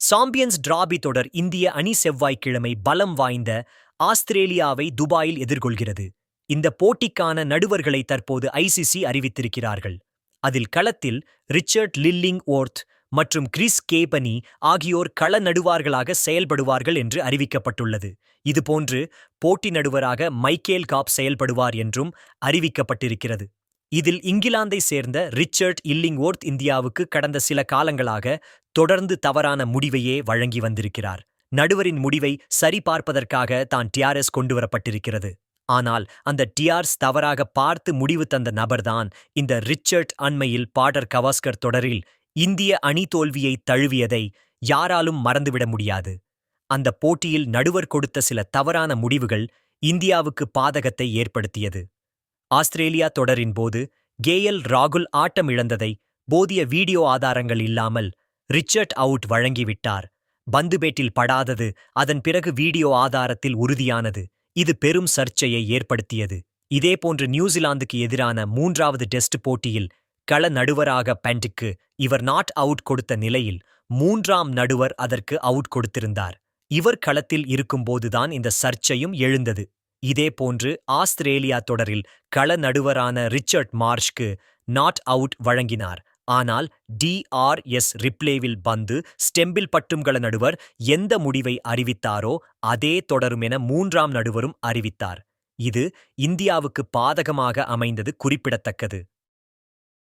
Champions trophy தொடர் இந்திய அணி செவ்வாய்க்கிழமை பலம் வாய்ந்த ஆஸ்திரேலியாவை துபாயில் எதிர்கொள்கிறது. இந்த போட்டிக்கான நடுவர்களை தற்போது ஐசிசி அறிவித்திருக்கிறார்கள். அதில் களத்தில் ரிச்சர்ட் லில்லிங் ஓர்த் மற்றும் கிறிஸ் கேபனி ஆகியோர் கள நடுவார்களாக செயல்படுவார்கள் என்று அறிவிக்கப்பட்டுள்ளது. இதுபோன்று போட்டி நடுவராக மைக்கேல் காப் செயல்படுவார் என்றும் அறிவிக்கப்பட்டிருக்கிறது. இதில் இங்கிலாந்தை சேர்ந்த ரிச்சர்ட் இல்லிங்வோர்த் இந்தியாவுக்கு கடந்த சில காலங்களாக தொடர்ந்து தவறான முடிவையே வழங்கி வந்திருக்கிறார். நடுவரின் முடிவை சரிபார்ப்பதற்காக தான் டிஆர்எஸ் கொண்டுவரப்பட்டிருக்கிறது. ஆனால் அந்த டிஆர்ஸ் தவறாக பார்த்து முடிவு தந்த நபர்தான் இந்த ரிச்சர்ட் அண்மையில் பாடர் கவாஸ்கர் தொடரில் இந்திய அணி தோல்வியை தழுவியதை யாராலும் மறந்துவிட முடியாது. அந்த போட்டியில் நடுவர் கொடுத்த சில தவறான முடிவுகள் இந்தியாவுக்கு பாதகத்தை ஏற்படுத்தியது. ஆஸ்திரேலியா தொடரின் போது கேஎல் ராகுல் ஆட்டம் இழந்ததை போதிய வீடியோ ஆதாரங்கள் இல்லாமல் ரிச்சர்ட் அவுட் வழங்கிவிட்டார். பந்துபேட்டில் படாதது அதன் பிறகு வீடியோ ஆதாரத்தில் உறுதியானது. இது பெரும் சர்ச்சையை ஏற்படுத்தியது. இதேபோன்று நியூசிலாந்துக்கு எதிரான மூன்றாவது டெஸ்ட் போட்டியில் கள நடுவராக பென்டுக்கு இவர் நாட் அவுட் கொடுத்த நிலையில் மூன்றாம் நடுவர் அதற்கு அவுட் கொடுத்திருந்தார். இவர் களத்தில் இருக்கும்போதுதான் இந்த சர்ச்சையும் எழுந்தது. இதேபோன்று ஆஸ்திரேலியா தொடரில் கள நடுவரான ரிச்சர்ட் மார்ஷ்க்கு நாட் அவுட் வழங்கினார். ஆனால் டிஆர்எஸ் ரிப்ளேவில் பந்து ஸ்டெம்பில் பட்டும்கள நடுவர் எந்த முடிவை அறிவித்தாரோ அதே தொடரும் என மூன்றாம் நடுவரும் அறிவித்தார். இது இந்தியாவுக்கு பாதகமாக அமைந்தது குறிப்பிடத்தக்கது.